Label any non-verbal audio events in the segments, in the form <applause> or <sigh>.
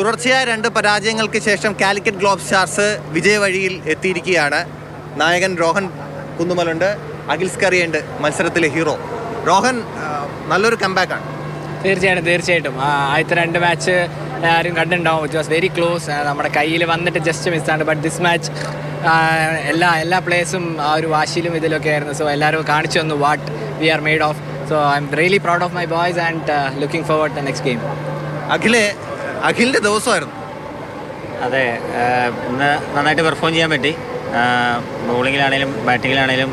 തുടർച്ചയായ രണ്ട് പരാജയങ്ങൾക്ക് ശേഷം കാലിക്കറ്റ് ഗ്ലോബ് സ്റ്റാർസ് വിജയവഴിയിൽ എത്തിയിരിക്കുകയാണ്. നായകൻ രോഹൻ കുന്നുമലുണ്ട്. അഖിൽസ് സ്കറിയുണ്ട് മത്സരത്തിലെ ഹീറോ. രോഹൻ നല്ലൊരു കമ്പാക്കാണ് തീർച്ചയായിട്ടും തീർച്ചയായിട്ടും. ആദ്യത്തെ രണ്ട് മാച്ച് ആരും കണ്ടിട്ടുണ്ടാവും. ഇറ്റ് വാസ് വെരി ക്ലോസ് നമ്മുടെ കയ്യിൽ വന്നിട്ട് ജസ്റ്റ് മിസ്സാണ് ബട്ട് ദിസ് മാച്ച് എല്ലാ എല്ലാ പ്ലേയേഴ്സും ആ ഒരു വാശിയിലും ഇതിലൊക്കെ ആയിരുന്നു. സോ എല്ലാവരും കാണിച്ചു തന്നു what we are made of so I'm really proud of my boys and looking forward the next game അഖിലെ അഖിലിന്റെ ദിവസമായിരുന്നു. അതെ ഇന്ന് നന്നായിട്ട് പെർഫോം ചെയ്യാൻ പറ്റി. ബോളിങ്ങിലാണേലും ബാറ്റിങ്ങിലാണേലും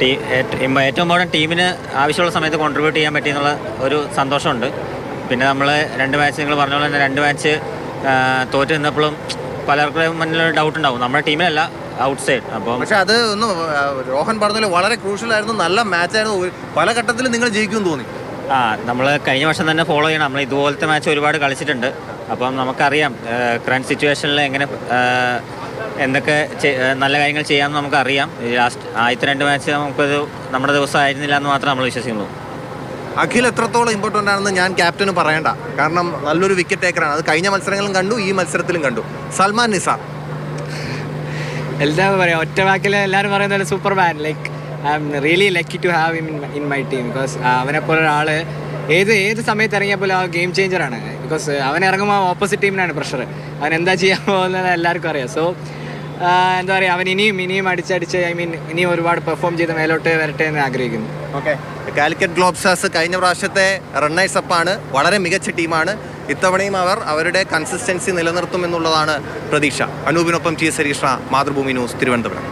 ടീ ഏറ്റവും ഇമ്പോർട്ടന്റ് ടീമിന് ആവശ്യമുള്ള സമയത്ത് കോൺട്രിബ്യൂട്ട് ചെയ്യാൻ പറ്റി എന്നുള്ള ഒരു സന്തോഷമുണ്ട്. പിന്നെ നമ്മൾ രണ്ട് മാച്ച് നിങ്ങൾ പറഞ്ഞ പോലെ തന്നെ രണ്ട് മാച്ച് തോറ്റ് നിന്നപ്പോഴും പലർക്കും മുന്നിലൊരു ഡൗട്ട് ഉണ്ടാവും. നമ്മുടെ ടീമിലല്ല ഔട്ട് സൈഡ് അപ്പോൾ പക്ഷെ അത് ഒന്ന് രോഹൻ പറഞ്ഞല്ലോ വളരെ ക്രൂഷ്യലായിരുന്നു നല്ല മാച്ചായിരുന്നു പല ഘട്ടത്തിലും നിങ്ങൾ ജയിക്കും തോന്നി. ആ നമ്മൾ കഴിഞ്ഞ വർഷം തന്നെ ഫോളോ ചെയ്യണം. നമ്മൾ ഇതുപോലത്തെ മാച്ച് ഒരുപാട് കളിച്ചിട്ടുണ്ട്. അപ്പം നമുക്കറിയാം കറണ്ട് സിറ്റുവേഷനിൽ എങ്ങനെ എന്തൊക്കെ നല്ല കാര്യങ്ങൾ ചെയ്യാമെന്ന് നമുക്കറിയാം. ലാസ്റ്റ് ആദ്യത്തെ രണ്ട് മാച്ച് നമുക്കത് നമ്മുടെ ദിവസം ആയിരുന്നില്ല എന്ന് മാത്രം നമ്മൾ വിശ്വസിക്കുന്നു അഖിൽ എത്രത്തോളം ഇമ്പോർട്ടന്റ് ആണെന്ന് ഞാൻ ക്യാപ്റ്റന് പറയണ്ട. കാരണം നല്ലൊരു വിക്കറ്റ് ടേക്കറാണ് അത് കഴിഞ്ഞ മത്സരങ്ങളും കണ്ടു ഈ മത്സരത്തിലും കണ്ടു. സൽമാൻ നിസാർ. എല്ലാവരും പറയാം ഒറ്റ വാക്കിൽ എല്ലാവരും പറയുന്നത് superman like I'm really lucky to have in in my team because അവനെ പോലെ ഒരാൾ ഏത് ഏത് സമയത്ത് ഇറങ്ങിയപ്പോൾ ആ ഗെയിം ചേഞ്ചറാണ് ബിക്കോസ് അവൻ ഇറങ്ങുമ്പോൾ ഓപ്പോസിറ്റ് ടീമിനാണ് പ്രഷർ അവൻ എന്താ ചെയ്യാൻ <laughs> പോകുന്നത് എല്ലാവർക്കും അറിയാം. സോ എന്താ പറയുക അവൻ ഇനിയും ഇനിയും അടിച്ചടിച്ച് ഐ മീൻ ഇനിയും ഒരുപാട് പെർഫോം ചെയ്ത് മേലോട്ട് വരട്ടെ എന്ന് ആഗ്രഹിക്കുന്നു. ഓക്കെ കാലിക്കറ്റ് ഗ്ലോബ്സേഴ്സ് കഴിഞ്ഞ പ്രാവശ്യത്തെ റണ്ണേഴ്സ് അപ്പാണ് വളരെ മികച്ച ടീമാണ് ഇത്തവണയും അവർ അവരുടെ കൺസിസ്റ്റൻസി നിലനിർത്തും എന്നുള്ളതാണ് പ്രതീക്ഷ. അനൂപിനൊപ്പം T S Harish Mathrubhumi news Thiruvananthapuram.